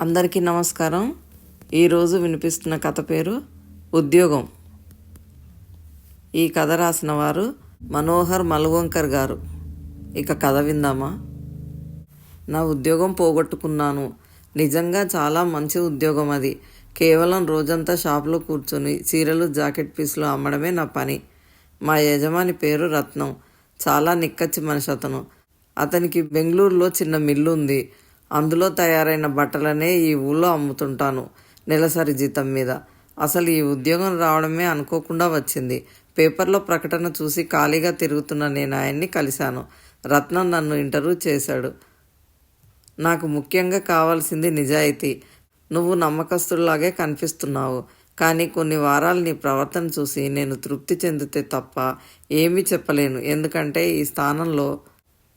అందరికీ నమస్కారం. ఈరోజు వినిపిస్తున్న కథ పేరు ఉద్యోగం. ఈ కథ రాసిన వారు మనోహర్ మల్వంకర్ గారు. ఇక కథ విందామా? నా ఉద్యోగం పోగొట్టుకున్నాను. నిజంగా చాలా మంచి ఉద్యోగం అది. కేవలం రోజంతా షాప్లో కూర్చొని చీరలు జాకెట్ పీసులు అమ్మడమే నా పని. మా యజమాని పేరు రత్నం. చాలా నిక్కచ్చి మనిషి అతను. అతనికి బెంగళూరులో చిన్న మిల్లు ఉంది అందులో తయారైన బట్టలనే ఈ ఊళ్ళో అమ్ముతుంటాను నెలసరి జీతం మీద. అసలు ఈ ఉద్యోగం రావడమే అనుకోకుండా వచ్చింది. పేపర్లో ప్రకటన చూసి ఖాళీగా తిరుగుతున్న నేను ఆయన్ని కలిశాను. రత్నం నన్ను ఇంటర్వ్యూ చేశాడు. నాకు ముఖ్యంగా కావాల్సింది నిజాయితీ. నువ్వు నమ్మకస్తుల్లాగే కనిపిస్తున్నావు. కానీ కొన్ని వారాలు నీ ప్రవర్తన చూసి నేను తృప్తి చెందితే తప్ప ఏమీ చెప్పలేను. ఎందుకంటే ఈ స్థానంలో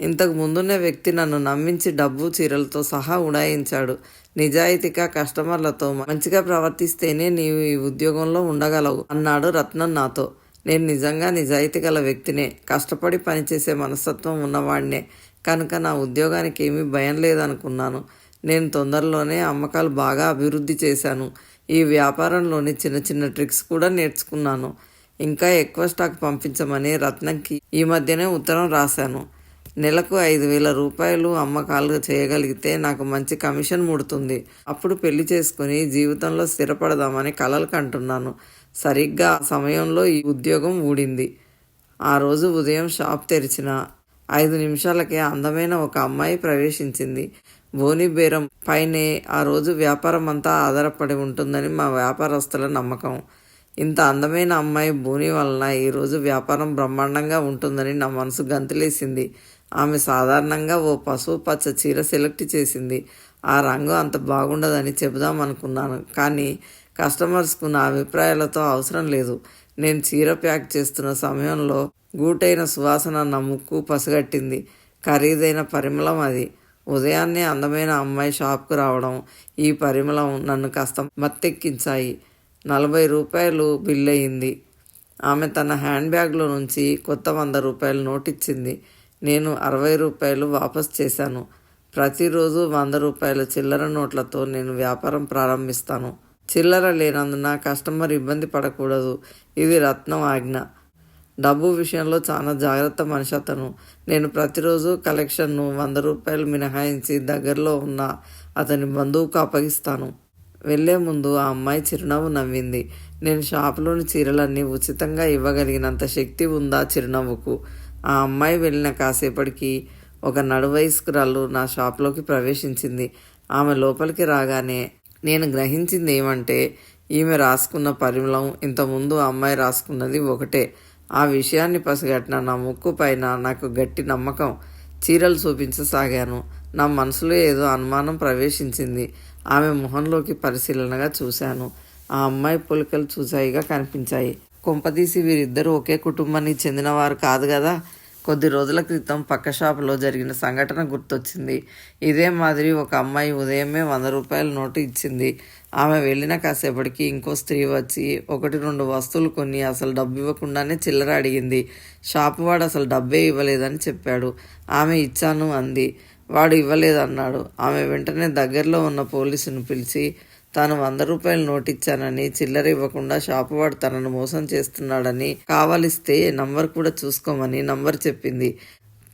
ఇంతకు ముందున్న వ్యక్తి నన్ను నమ్మించి డబ్బు చీరలతో సహా ఉడాయించాడు. నిజాయితీగా కస్టమర్లతో మంచిగా ప్రవర్తిస్తేనే నీవు ఈ ఉద్యోగంలో ఉండగలవు అన్నాడు రత్నం నాతో. నేను నిజంగా నిజాయితీ గల వ్యక్తినే. కష్టపడి పనిచేసే మనస్తత్వం ఉన్నవాడినే. కనుక నా ఉద్యోగానికి ఏమీ భయం లేదనుకున్నాను. నేను తొందరలోనే అమ్మకాలు బాగా అభివృద్ధి చేశాను. ఈ వ్యాపారంలోని చిన్న చిన్న ట్రిక్స్ కూడా నేర్చుకున్నాను. ఇంకా ఎక్కువ స్టాక్ పంపించమని రత్నంకి ఈ మధ్యనే ఉత్తరం రాశాను. నెలకు ఐదు వేల రూపాయలు అమ్మకాలు చేయగలిగితే నాకు మంచి కమిషన్ ముడుతుంది. అప్పుడు పెళ్ళి చేసుకుని జీవితంలో స్థిరపడదామని కలలు కంటున్నాను. సరిగ్గా ఆ సమయంలో ఈ ఉద్యోగం ఊడింది. ఆ రోజు ఉదయం షాప్ తెరిచిన ఐదు నిమిషాలకే అందమైన ఒక అమ్మాయి ప్రవేశించింది. బోని బేరం పైనే ఆ రోజు వ్యాపారం అంతా ఆధారపడి ఉంటుందని మా వ్యాపారస్తుల నమ్మకం. ఇంత అందమైన అమ్మాయి బోని వలన ఈరోజు వ్యాపారం బ్రహ్మాండంగా ఉంటుందని నా మనసు గంతులేసింది. ఆమె సాధారణంగా ఓ పసుపు పచ్చ చీర సెలెక్ట్ చేసింది. ఆ రంగు అంత బాగుండదని చెబుదాం అనుకున్నాను. కానీ కస్టమర్స్కు నా అభిప్రాయాలతో అవసరం లేదు. నేను చీర ప్యాక్ చేస్తున్న సమయంలో గూటైన సువాసన నా ముక్కు పసిగట్టింది. ఖరీదైన పరిమళం అది. ఉదయాన్నే అందమైన అమ్మాయి షాప్కు రావడం. ఈ పరిమళం నన్ను కాస్త మత్తెక్కించాయి. నలభై రూపాయలు బిల్ అయింది ఆమె తన హ్యాండ్ బ్యాగ్లో నుంచి కొత్త వంద రూపాయలు నోటిచ్చింది. నేను అరవై రూపాయలు వాపస్ చేశాను. ప్రతిరోజు వంద రూపాయల చిల్లర నోట్లతో నేను వ్యాపారం ప్రారంభిస్తాను. చిల్లర లేనందున కస్టమర్ ఇబ్బంది పడకూడదు. ఇది రత్నం ఆజ్ఞ. డబ్బు విషయంలో చాలా జాగ్రత్త మనిషి అతను. నేను ప్రతిరోజు కలెక్షన్ను వంద రూపాయలు మినహాయించి దగ్గరలో ఉన్న అతని బంధువుకు అప్పగిస్తాను. వెళ్ళే ముందు ఆ అమ్మాయి చిరునవ్వు నవ్వింది. నేను షాపులోని చీరలన్నీ ఉచితంగా ఇవ్వగలిగినంత శక్తి ఉందా చిరునవ్వుకు? ఆ అమ్మాయి వెళ్ళిన కాసేపటికి ఒక నడువయస్కురాలు నా షాప్లోకి ప్రవేశించింది. ఆమె లోపలికి రాగానే నేను గ్రహించింది ఏమంటే ఈమె రాసుకున్న పరిమళం ఇంతకుముందు అమ్మాయి రాసుకున్నది ఒకటే. ఆ విషయాన్ని పసిగట్టిన నా ముక్కు పైన నాకు గట్టి నమ్మకం. చీరలు చూపించసాగాను. నా మనసులో ఏదో అనుమానం ప్రవేశించింది. ఆమె మొహంలోకి పరిశీలనగా చూశాను. ఆ అమ్మాయి పులికలు చూసాయిగా కనిపించాయి. కొంపదీసి వీరిద్దరూ ఒకే కుటుంబానికి చెందినవారు కాదు కదా. కొద్ది రోజుల క్రితం పక్క షాపులో జరిగిన సంఘటన గుర్తొచ్చింది. ఇదే మాదిరి ఒక అమ్మాయి ఉదయమే వంద రూపాయల నోటు ఇచ్చింది. ఆమె వెళ్ళిన కాసేపటికి ఇంకో స్త్రీ వచ్చి ఒకటి రెండు వస్తువులు కొన్ని అసలు డబ్బు ఇవ్వకుండానే చిల్లర అడిగింది. షాపు వాడు అసలు డబ్బే ఇవ్వలేదని చెప్పాడు. ఆమె ఇచ్చాను అంది. వాడు ఇవ్వలేదన్నాడు. ఆమె వెంటనే దగ్గరలో ఉన్న పోలీసును పిలిచి తాను వంద రూపాయలు నోట్ ఇచ్చానని చిల్లర ఇవ్వకుండా షాపు వాడు తనను మోసం చేస్తున్నాడని కావలిస్తే నంబర్ కూడా చూసుకోమని నంబర్ చెప్పింది.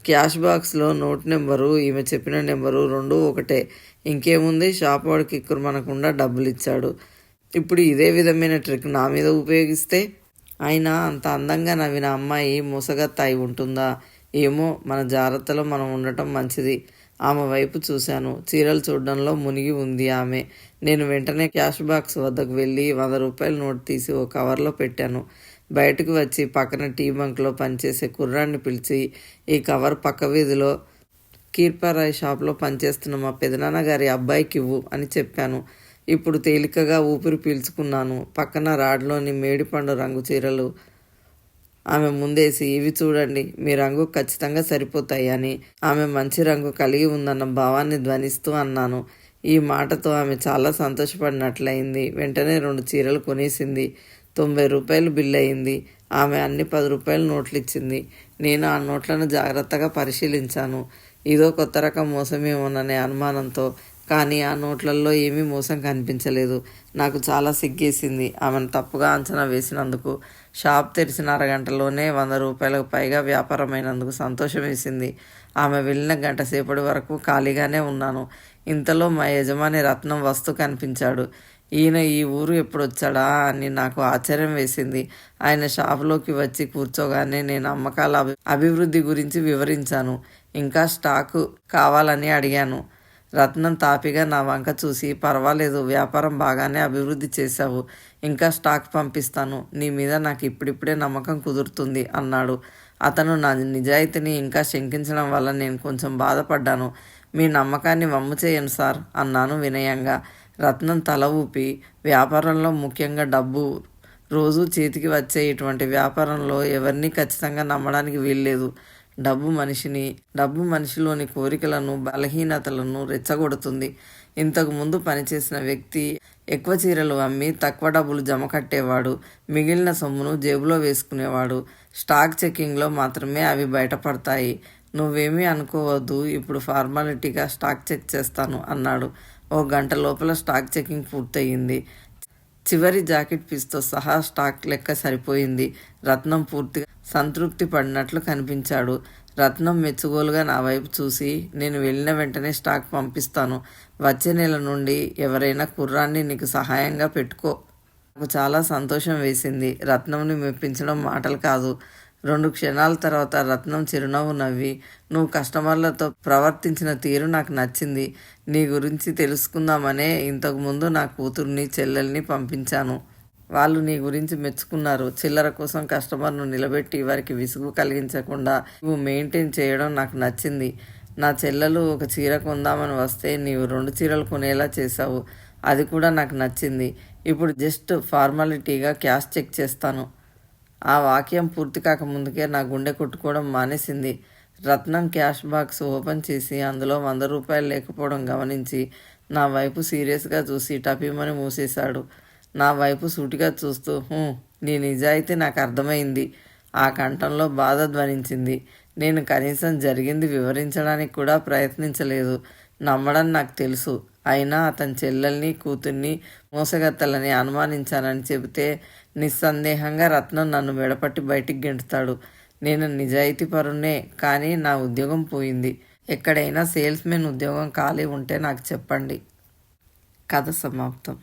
క్యాష్ బాక్స్లో నోట్ నెంబరు ఈమె చెప్పిన నెంబరు రెండు ఒకటే. ఇంకేముంది? షాప్ వాడికి మనకుండా డబ్బులు ఇచ్చాడు ఇప్పుడు ఇదే విధమైన ట్రిక్ నా మీద ఉపయోగిస్తే? అయినా అంత అందంగా నవ్విన అమ్మాయి మోసగత్తాయి ఉంటుందా? ఏమో మన జాగ్రత్తలో మనం ఉండటం మంచిది. ఆమె వైపు చూశాను. చీరలు చూడడంలో మునిగి ఉంది ఆమె. నేను వెంటనే క్యాష్ బాక్స్ వద్దకు వెళ్ళి వంద రూపాయల నోట్ తీసి ఓ కవర్లో పెట్టాను. బయటకు వచ్చి పక్కన టీ బంక్లో పనిచేసే కుర్రాన్ని పిలిచి ఈ కవర్ పక్క వీధిలో కీర్పారాయ్ షాప్లో పనిచేస్తున్న మా పెదనాన్న గారి అబ్బాయికి ఇవ్వు అని చెప్పాను. ఇప్పుడు తేలికగా ఊపిరి పీల్చుకున్నాను. పక్కన రాడ్లోని మేడిపండు రంగు చీరలు ఆమె ముందేసి ఇవి చూడండి మీ రంగు ఖచ్చితంగా సరిపోతాయి అని ఆమె మంచి రంగు కలిగి ఉందన్న భావాన్ని ధ్వనిస్తూ అన్నాను. ఈ మాటతో ఆమె చాలా సంతోషపడినట్లయింది. వెంటనే రెండు చీరలు కొనేసింది. తొంభై రూపాయలు బిల్ అయింది. ఆమె అన్ని పది రూపాయలు నోట్లు ఇచ్చింది నేను ఆ నోట్లను జాగ్రత్తగా పరిశీలించాను. ఇదో కొత్త రకం మోసమేమోననే అనుమానంతో కానీ ఆ నోట్లలో ఏమీ మోసం కనిపించలేదు. నాకు చాలా సిగ్గేసింది. ఆమెను తప్పుగా అంచనా వేసినందుకు షాప్ తెరిచిన అరగంటలోనే వంద రూపాయలకు పైగా వ్యాపారమైనందుకు సంతోషం వేసింది. ఆమె వెళ్ళిన గంట సేపటి వరకు ఖాళీగానే ఉన్నాను. ఇంతలో మా యజమాని రత్నం వస్తూ కనిపించాడు. ఈయన ఈ ఊరు ఎప్పుడు వచ్చాడా అని నాకు ఆశ్చర్యం వేసింది. ఆయన షాపులోకి వచ్చి కూర్చోగానే నేను అమ్మకాల అభి అభివృద్ధి గురించి వివరించాను. ఇంకా స్టాకు కావాలని అడిగాను. రత్నం తాపిగా నా వంక చూసి పర్వాలేదు వ్యాపారం బాగానే అభివృద్ధి చేశావు. ఇంకా స్టాక్ పంపిస్తాను. నీ మీద నాకు ఇప్పుడిప్పుడే నమ్మకం కుదురుతుంది అన్నాడు. అతను నా నిజాయితీని ఇంకా శంకించడం వల్ల నేను కొంచెం బాధపడ్డాను. మీ నమ్మకాన్ని వమ్ము చేయను సార్ అన్నాను వినయంగా. రత్నం తల ఊపి వ్యాపారంలో ముఖ్యంగా డబ్బు రోజు చేతికి వచ్చే ఇటువంటి వ్యాపారంలో ఎవరిని ఖచ్చితంగా నమ్మడానికి వీల్లేదు. డబ్బు మనిషిని డబ్బు మనిషిలోని కోరికలను బలహీనతలను రెచ్చగొడుతుంది. ఇంతకు ముందు పనిచేసిన వ్యక్తి ఎక్కువ చీరలు అమ్మి తక్కువ డబ్బులు జమ కట్టేవాడు మిగిలిన సొమ్మును జేబులో వేసుకునేవాడు. స్టాక్ చెక్కింగ్లో మాత్రమే అవి బయటపడతాయి. నువ్వేమీ అనుకోవద్దు ఇప్పుడు ఫార్మాలిటీగా స్టాక్ చెక్ చేస్తాను అన్నాడు. ఓ గంట లోపల స్టాక్ చెకింగ్ పూర్తయింది. చివరి జాకెట్ పీస్తో సహా స్టాక్ లెక్క సరిపోయింది. రత్నం పూర్తిగా సంతృప్తి పడినట్లు కనిపించాడు. రత్నం మెచ్చుగోలుగా నా వైపు చూసి నేను వెళ్ళిన వెంటనే స్టాక్ పంపిస్తాను. వచ్చే నెల నుండి ఎవరైనా కుర్రాన్ని నీకు సహాయంగా పెట్టుకో. నాకు చాలా సంతోషం వేసింది. రత్నంని మెప్పించడం మాటలు కాదు. రెండు క్షణాల తర్వాత రత్నం చిరునవ్వు నవ్వి నువ్వు కస్టమర్లతో ప్రవర్తించిన తీరు నాకు నచ్చింది. నీ గురించి తెలుసుకుందామనే ఇంతకుముందు నా కూతుర్ని చెల్లెల్ని పంపించాను. వాళ్ళు నీ గురించి మెచ్చుకున్నారు. చిల్లర కోసం కస్టమర్ను నిలబెట్టి వారికి విసుగు కలిగించకుండా నువ్వు మెయింటైన్ చేయడం నాకు నచ్చింది. నా చెల్లెలు ఒక చీర కొందామని వస్తే నీవు రెండు చీరలు కొనేలా చేశావు. అది కూడా నాకు నచ్చింది. ఇప్పుడు జస్ట్ ఫార్మాలిటీగా క్యాష్ చెక్ చేస్తాను. ఆ వాక్యం పూర్తి కాకముందుకే నా గుండె కొట్టుకోవడం మానేసింది. రత్నం క్యాష్ బాక్స్ ఓపెన్ చేసి అందులో వంద రూపాయలు లేకపోవడం గమనించి నా వైపు సీరియస్గా చూసి టపీమని మూసేశాడు. నా వైపు సూటిగా చూస్తూ నీ నిజాయితీ నాకు అర్థమైంది. ఆ కంఠంలో బాధ ధ్వనించింది. నేను కనీసం జరిగింది వివరించడానికి కూడా ప్రయత్నించలేదు. నమ్మడం నాకు తెలుసు. అయినా అతని చెల్లెల్ని కూతుర్ని మోసగత్తలని అనుమానించానని చెబితే నిస్సందేహంగా రత్నం నన్ను మెడపట్టి బయటికి గెంటుతాడు. నేను నిజాయితీ పరునే కానీ నా ఉద్యోగం పోయింది. ఎక్కడైనా సేల్స్మెన్ ఉద్యోగం ఖాళీ ఉంటే నాకు చెప్పండి. కథ సమాప్తం.